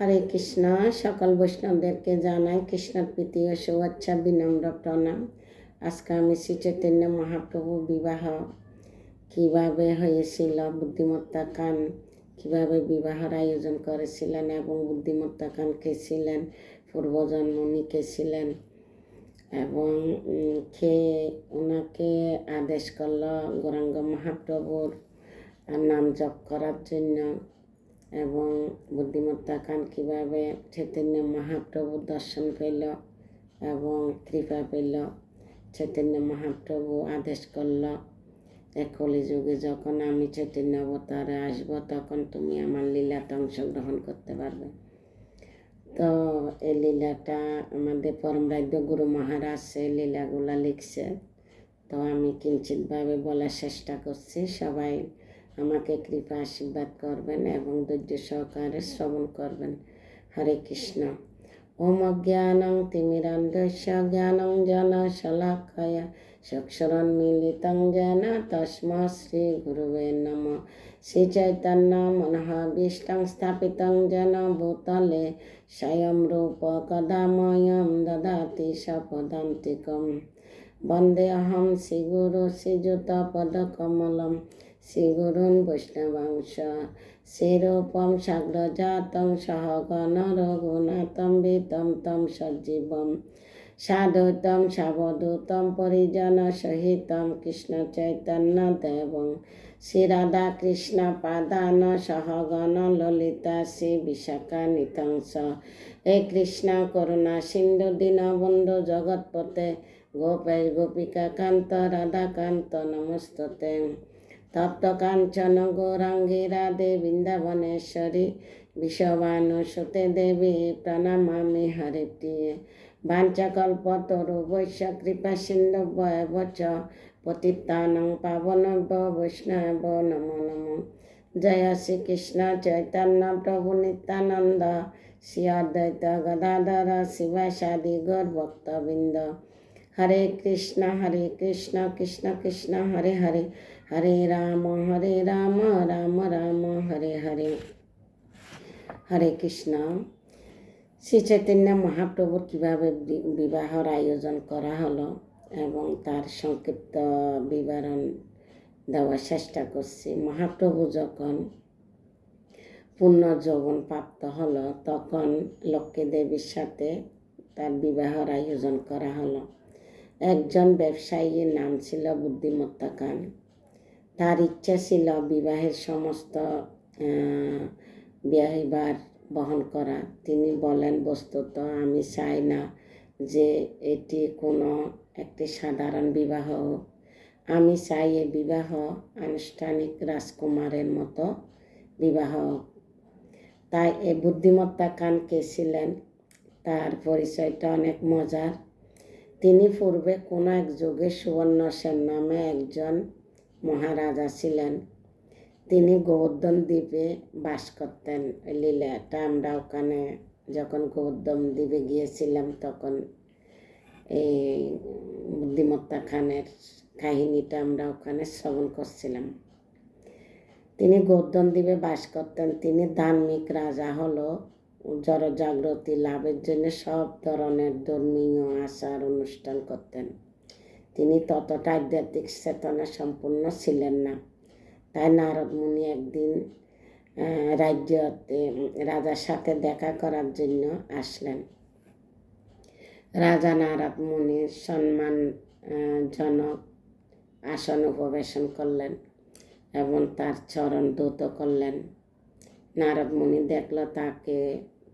হরে কৃষ্ণ। সকল বৈষ্ণবদেরকে জানাই কৃষ্ণর প্রীতি ও শুভেচ্ছা, বিনম্র প্রণাম। আজকে আমি শ্রী চৈতন্য মহাপ্রভু বিবাহ কীভাবে হয়েছিল, বুদ্ধিমত্তা কান কীভাবে বিবাহের আয়োজন করেছিলেন এবং বুদ্ধিমত্তা কান কে ছিলেন, পূর্বজন্ম উনি কে ছিলেন এবং কে ওনাকে আদেশ করল গৌরাঙ্গ মহাপ্রভুর নাম জপ করার জন্য। এবং বুদ্ধিমত্তা খান কীভাবে চৈতন্য মহাপ্রভু দর্শন পেল এবং কৃপা পেল, চৈতন্য মহাপ্রভু আদেশ করল এক কলিযুগে যখন আমি চৈতন্য অবতারে আসব, তখন তুমি আমার লীলাতে অংশগ্রহণ করতে পারবে। তো এই লীলাটা আমাদের পরম রাজ্য গুরু মহারাজ সেই লীলাগুলা লিখছে। তো আমি কিঞ্চিতভাবে বলার চেষ্টা করছি সবাই আমাকে কৃপা আশীর্বাদ করবেন এবং ধৈর্য সহকারে শ্রবণ করবেন। হরে কৃষ্ণ। ওম জ্ঞানং তিমিরান্ধস্য জ্ঞানং জন শলাকয়া চক্ষুরন মিলিতং যেন তস্মা শ্রী গুরুবে নম। শ্রী চৈতন্য মনোহাভীষ্টং স্থাপিতং যেন ভূতলে। স্বয়ং রূপ কদাময়ম দদাতি সপদান্তিকম। বন্দেহম শ্রীগুরু শ্রীযুতপদকমলম শ্রীগুরুন বৈষ্ণবাংশ শ্রীরূপম সাগ্রজাতং সহগণ রঘুনাথম বিতম তম সজ্জীবম সাধুতম সাবধূতম পরিজন সহিতম কৃষ্ণ চৈতন্য দেবং শ্রী রাধা কৃষ্ণ পাদান সহগণ ললিতা শ্রী বিশাখা নিতংস হে কৃষ্ণ করুণা সিন্ধু দীনবন্ধু জগৎপতে গোপেশ গোপিকা কান্ত রাধাকান্ত নমস্ততে তপ্ত কাঞ্চন গৌরাঙ্গী রাধে বৃন্দাবনেশ্বরী বিষবানুসুতে দেবী প্রণমামি বাঞ্চকল্প তরু বৈশ্য কৃপা সিন্ধু বচ পতিতানং পাবনব্য বৈষ্ণব নমো নমো। জয় শ্রীকৃষ্ণ চৈতন্য প্রভু নিত্যানন্দ। শ্রী অদ্বৈত গদাধর শিবাসাদি গৌর ভক্তবৃন্দ। হরে কৃষ্ণ হরে কৃষ্ণ কৃষ্ণ কৃষ্ণ, হরে হরে। হরে রাম হরে রাম রাম রাম, হরে হরে। হরে কৃষ্ণ। শ্রী চৈতন্য মহাপ্রভুর কীভাবে বিবাহর আয়োজন করা হলো এবং তার সংক্ষিপ্ত বিবরণ দেওয়ার চেষ্টা করছি। মহাপ্রভু যখন পূর্ণ যৌবন প্রাপ্ত হলো, তখন লক্ষ্মী দেবীর সাথে তার বিবাহর আয়োজন করা হলো। একজন ব্যবসায়ীর নাম ছিল বুদ্ধিমত্তা খান তার ইচ্ছা ছিল বিবাহের সমস্ত ব্যয়ভার বহন করা তিনি বলেন, বস্তুত আমি চাই না যে এটি কোনো একটি সাধারণ বিবাহ। আমি চাই এই বিবাহ আনুষ্ঠানিক রাজকুমারের মতো বিবাহ। তাই এ বুদ্ধিমত্তা খান কে ছিলেন তার পরিচয়টা অনেক মজার তিনি পূর্বে কোনো এক যুগে সুবর্ণ সেন নামে একজন মহারাজা ছিলেন তিনি গোবর্ধন দ্বীপে বাস করতেন লীলাটা আমরা ওখানে যখন গোবর্ধন দ্বীপে গিয়েছিলাম, তখন এই বুদ্ধিমত্তা খানের কাহিনীটা আমরা ওখানে শ্রবণ করছিলাম। তিনি গোবর্ধন দ্বীপে বাস করতেন, তিনি ধার্মিক রাজা হলো। জড়জাগৃতি লাভের জন্য সব ধরনের ধর্মীয় আচার অনুষ্ঠান করতেন। তিনি ততটা আধ্যাত্মিক চেতনা সম্পূর্ণ ছিলেন না। তাই নারদ মুনি একদিন রাজ্যতে রাজার সাথে দেখা করার জন্য আসলেন। রাজা নারদ মুনির সম্মান জনক আসন উপবেশন করলেন এবং তার চরণ দ্রুত করলেন। নারদ মুনি দেখল তাকে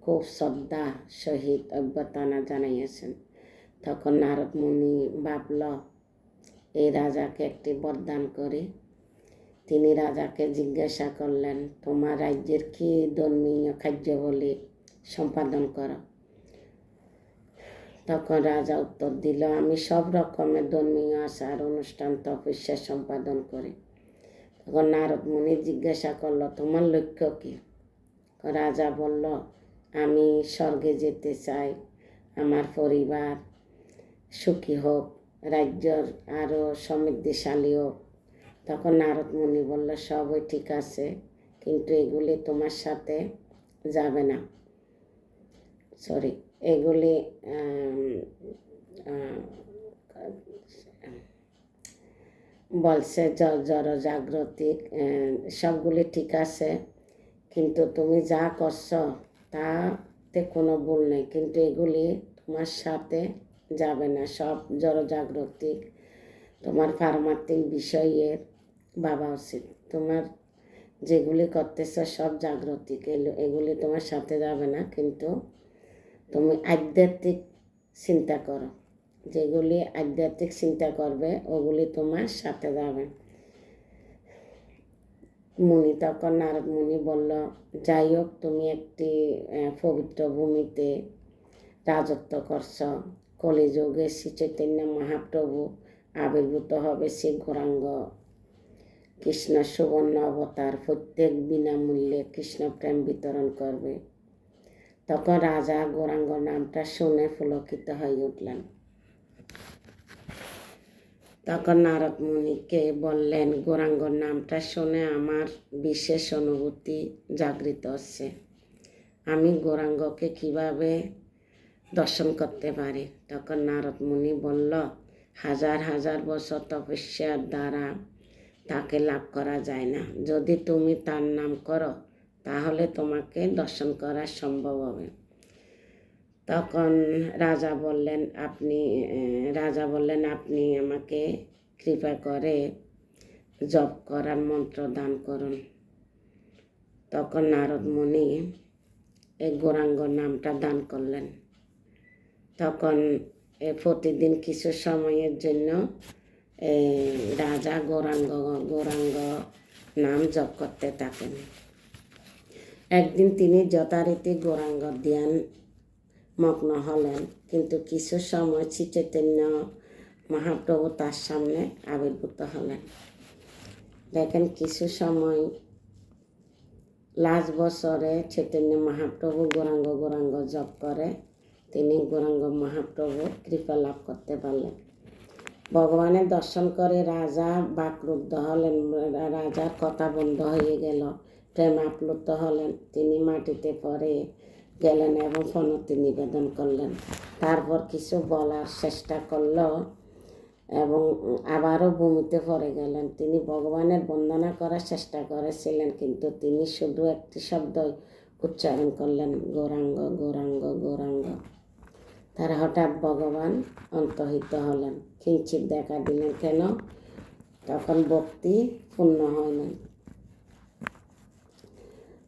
খুব শ্রদ্ধা সহিত অভ্যর্থনা জানাইয়াছেন। তখন নারদ মুনি ভাবল, এই রাজাকে একটি বরদান করি। তিনি রাজাকে জিজ্ঞাসা করলেন, তোমার রাজ্যের কি ধর্মীয় কার্যাবলী সম্পাদন করো? তখন রাজা উত্তর দিল, আমি সব রকমের ধর্মীয় আচার, অনুষ্ঠান, তপস্যা সম্পাদন করি। তখন নারদ মুনি জিজ্ঞাসা করল, তোমার লক্ষ্য কি? রাজা বলল, আমি স্বর্গে যেতে চাই। আমার পরিবার সুখী হোক, রাজ্যর আরও সমৃদ্ধিশালী হোক। তখন নারদ মুনি বলল, সবই ঠিক আছে, কিন্তু এগুলি তোমার সাথে যাবে না। সরি, এগুলি বলছে জ- জড় জাগৃতিক সবগুলি ঠিক আছে কিন্তু তুমি যা করছ, তাতে কোনো ভুল নেই। কিন্তু এগুলি তোমার সাথে যাবে না। সব জড় জাগৃতিক তোমার পারমার্থিক বিষয়ের ভাবা উচিত। তোমার যেগুলি করতেছ সব জাগৃতিক এগুলি তোমার সাথে যাবে না। কিন্তু তুমি আধ্যাত্মিক চিন্তা করো। যেগুলি আধ্যাত্মিক চিন্তা করবে, ওগুলি তোমার সাথে যাবে। মুনি তখন নারদ মুনি বলল, যাই হোক, তুমি একটি পবিত্র ভূমিতে রাজত্ব করছ। কলিযুগে শ্রী চৈতন্য মহাপ্রভু আবির্ভূত হবে শ্রী গৌরাঙ্গ কৃষ্ণ সুবর্ণ অবতার প্রত্যেক বিনামূল্যে কৃষ্ণ প্রেম বিতরণ করবে। তখন রাজা গৌরাঙ্গ নামটা শুনে পুলকিত হয়ে উঠলেন। তখন নারদ মুনিকে বললেন, গৌরাঙ্গর নামটা শুনে আমার বিশেষ অনুভূতি জাগৃত হচ্ছে। আমি গৌরাঙ্গকে কীভাবে দর্শন করতে পারি? তখন নারদ মুনি বলল, হাজার হাজার বছর তপস্যার দ্বারা তাকে লাভ করা যায় না। যদি তুমি তার নাম করো, তাহলে তোমাকে দর্শন করা সম্ভব হবে। তখন রাজা বললেন, আপনি রাজা বললেন, আপনি আমাকে কৃপা করে জপ করার মন্ত্র দান করুন। তখন নারদ মুনি এই গৌরাঙ্গ নামটা দান করলেন। তখন এ প্রতিদিন কিছু সময়ের জন্য রাজা গৌরাঙ্গ গৌরাঙ্গ নাম জপ করতে থাকেন। একদিন তিনি যথারীতি গৌরাঙ্গ ধ্যান মগ্ন হলেন। কিন্তু কিছু সময় শ্রী চৈতন্য মহাপ্রভু তার সামনে আবির্ভূত হলেন। দেখেন কিছু সময় লাস্ট বছরে চৈতন্য মহাপ্রভু গৌরাঙ্গ গৌরাঙ্গ জপ করে। তিনি গৌরাঙ্গ মহাপ্রভু কৃপা লাভ করতে পারলেন। ভগবানের দর্শন করে রাজা বাকরুদ্ধ হলেন। রাজার কথা বন্ধ হয়ে গেল। প্রেম আপ্লুত হলেন। তিনি মাটিতে পড়ে গেলেন এবং ফনতি নিবেদন করলেন। তারপর কিছু বলার চেষ্টা করল এবং আবারও ভূমিতে পড়ে গেলেন। তিনি ভগবানের বন্দনা করার চেষ্টা করেছিলেন, কিন্তু তিনি শুধু একটি শব্দ উচ্চারণ করলেন, গৌরাঙ্গ গৌরাঙ্গ গৌরাঙ্গ। তার হঠাৎ ভগবান অন্তহিত হলেন। কিঞ্চিত দেখা দিলেন কেন? তখন ভক্তি পূর্ণ হয় নাই।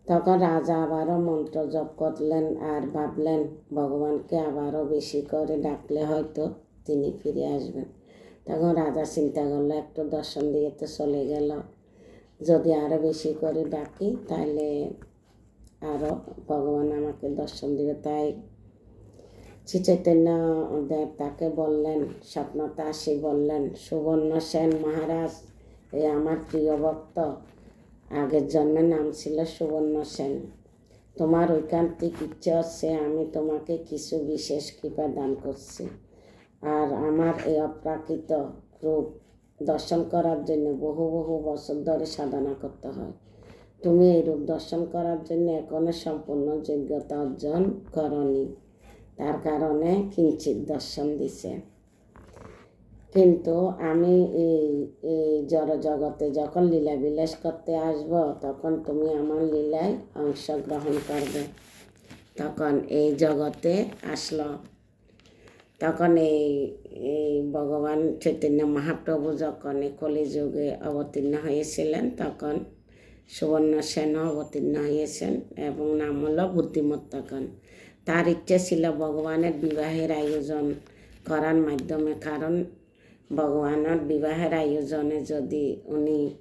তখন রাজা আবারও মন্ত্র জপ করলেন আর ভাবলেন, ভগবানকে আবারও বেশি করে ডাকলে হয়তো তিনি ফিরে আসবেন। তখন রাজা চিন্তা করল, একটু দর্শন দিয়ে তো চলে গেল। যদি আরও বেশি করে ডাকি তাহলে আরও ভগবান আমাকে দর্শন দিবে। তাই শ্রী চৈতন্য দেব তাকে বললেন স্বপ্নতা আসি বললেন, সুবর্ণ সেন মহারাজ এই আমার প্রিয় ভক্ত আগের জন্মের নাম ছিল সুবর্ণ সেন। তোমার ঐকান্তিক ইচ্ছে হচ্ছে আমি তোমাকে কিছু বিশেষ কৃপা দান করছি। আর আমার এই অপ্রাকৃত রূপ দর্শন করার জন্য বহু বহু বছর ধরে সাধনা করতে হয়। তুমি এই রূপ দর্শন করার জন্য এখনও সম্পূর্ণ যোগ্যতা অর্জন করনি। তার কারণে কিঞ্চিত দর্শন দিছে। কিন্তু আমি এই এই জড় জগতে যখন লীলা বিলাস করতে আসব, তখন তুমি আমার লীলায় অংশগ্রহণ করবে। তখন এই জগতে আসলো। তখন এই এই ভগবান চৈতন্য মহাপ্রভু যখন এই কলিযুগে অবতীর্ণ হয়েছিলেন, তখন সুবর্ণ সেনও অবতীর্ণ হয়েছেন এবং নাম হলো বুদ্ধিমত্তকন। তার ইচ্ছে ছিল ভগবানের বিবাহের আয়োজন করার মাধ্যমে, কারণ ভগবানের বিবাহের আয়োজনে যদি উনি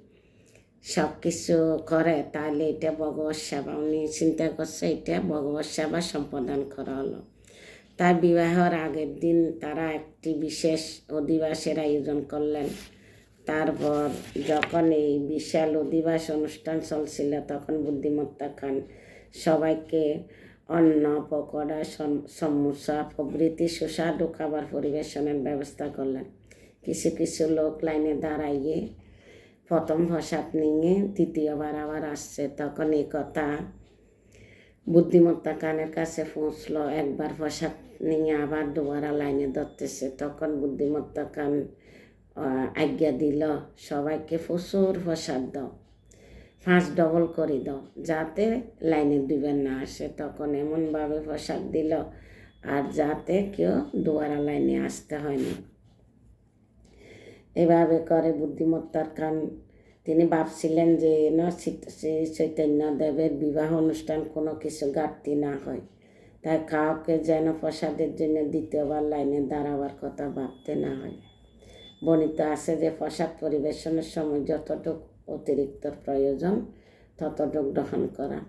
সব কিছু করে, তাহলে এটা ভগবত সেবা। উনি চিন্তা করছে এটা ভগবত সেবা সম্পাদন করা হলো। তার বিবাহের আগের দিন তারা একটি বিশেষ অধিবাসের আয়োজন করলেন। তারপর যখন এই বিশাল অধিবাস অনুষ্ঠান চলছিল, তখন বুদ্ধিমত্তা খান সবাইকে অন্ন, পকোড়া, সম- সমোসা, প্রভৃতি সুস্বাদু খাবার পরিবেশনের ব্যবস্থা করলেন। কিছু কিছু লোক লাইনে দাঁড়াইয়ে প্রথম প্রসাদ নিয়ে দ্বিতীয়বার আবার আসছে তখন এই কথা বুদ্ধিমত্তা কানের কাছে পৌঁছলো একবার প্রসাদ নিয়ে আবার দুবারা লাইনে ধরতেছে তখন বুদ্ধিমত্তা কান আজ্ঞা দিল সবাইকে প্রচুর প্রসাদ দাও পাঁচ ডবল করে দাও যাতে লাইনে দুবার না আসে তখন এমনভাবে প্রসাদ দিল আর যাতে কেউ দুয়ারা লাইনে আসতে হয় না। এভাবে করে বুদ্ধিমত্তার কান। তিনি ভাবছিলেন যে ন শ্রী- শ্রী চৈতন্য দেবের বিবাহ অনুষ্ঠান কোনো কিছু ঘাটতি না হয়। তাই কাউকে যেন প্রসাদের জন্য দ্বিতীয়বার লাইনে দাঁড়াবার কথা ভাবতে না হয়। বর্ণিত আছে যে প্রসাদ পরিবেশনের সময় যতটুক অতিরিক্ত প্রয়োজন, ততটুক গ্রহণ করা।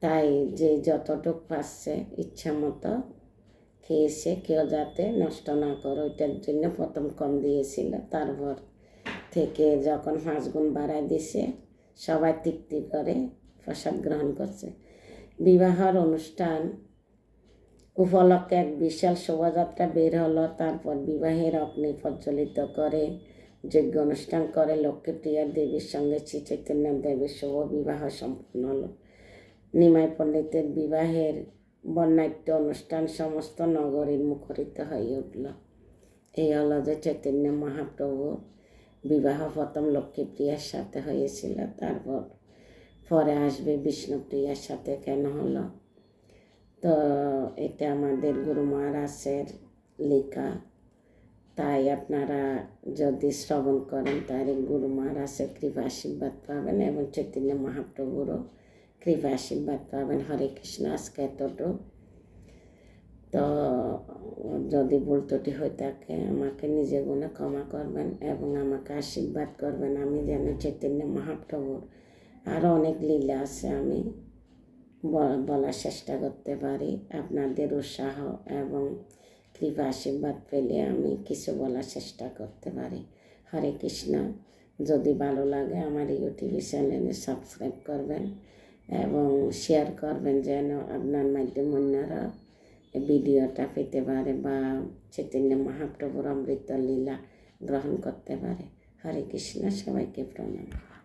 তাই যে যতটুক পাচ্ছে ইচ্ছা মতো খেয়েছে, কেউ যাতে নষ্ট না করে, ওইটার জন্য প্রথম কম দিয়েছিল। তারপর থেকে যখন গুণ বাড়াই দিছে, সবাই তৃপ্তি করে, প্রসাদ গ্রহণ করছে। বিবাহর অনুষ্ঠান উপলক্ষে এক বিশাল শোভাযাত্রা বের হলো। তারপর বিবাহের অগ্নি প্রজ্বলিত করে, যজ্ঞ অনুষ্ঠান করে লক্ষ্মীপ্রিয়া দেবীর সঙ্গে শ্রী চৈতন্য দেবীর শুভ বিবাহ সম্পন্ন হলো। নিমাই পণ্ডিতের বিবাহের বর্ণাঢ্য অনুষ্ঠান সমস্ত নগরীর মুখরিত হয়ে উঠল। এই হলো যে চৈতন্য মহাপ্রভু বিবাহ প্রথম লক্ষ্মীপ্রিয়ার সাথে হয়েছিল, তারপর পরে আসবে বিষ্ণুপ্রিয়ার সাথে কেন হলো? তো এটা আমাদের গুরু মহারাজের লেখা। তাই আপনারা যদি শ্রবণ করেন, তাহলে গুরু মহারাজের কৃপা আশীর্বাদ পাবেন এবং চৈতন্য মহাপ্রভুরও কৃপা আশীর্বাদ পাবেন হরে কৃষ্ণ আজকে এতটুকু তো যদি ভুল ত্রুটি হয়ে থাকে আমাকে নিজে গুণে ক্ষমা করবেন এবং আমাকে আশীর্বাদ করবেন আমি যেন চৈতন্য মহাপ্রভুর আরও অনেক লীলা আছে আমি বলার চেষ্টা করতে পারি আপনাদের উৎসাহ এবং কৃপা আশীর্বাদ পেলে আমি কিছু বলার চেষ্টা করতে পারি হরে কৃষ্ণ যদি ভালো লাগে আমার ইউটিউব চ্যানেলে সাবস্ক্রাইব করবেন এবং শেয়ার করবেন যেন আপনার মাধ্যমে অন্যরা ভিডিওটা পেতে পারে বা চৈতন্য মহাপ্রভুর অমৃত লীলা গ্রহণ করতে পারে। হরে কৃষ্ণ, সবাইকে প্রণাম।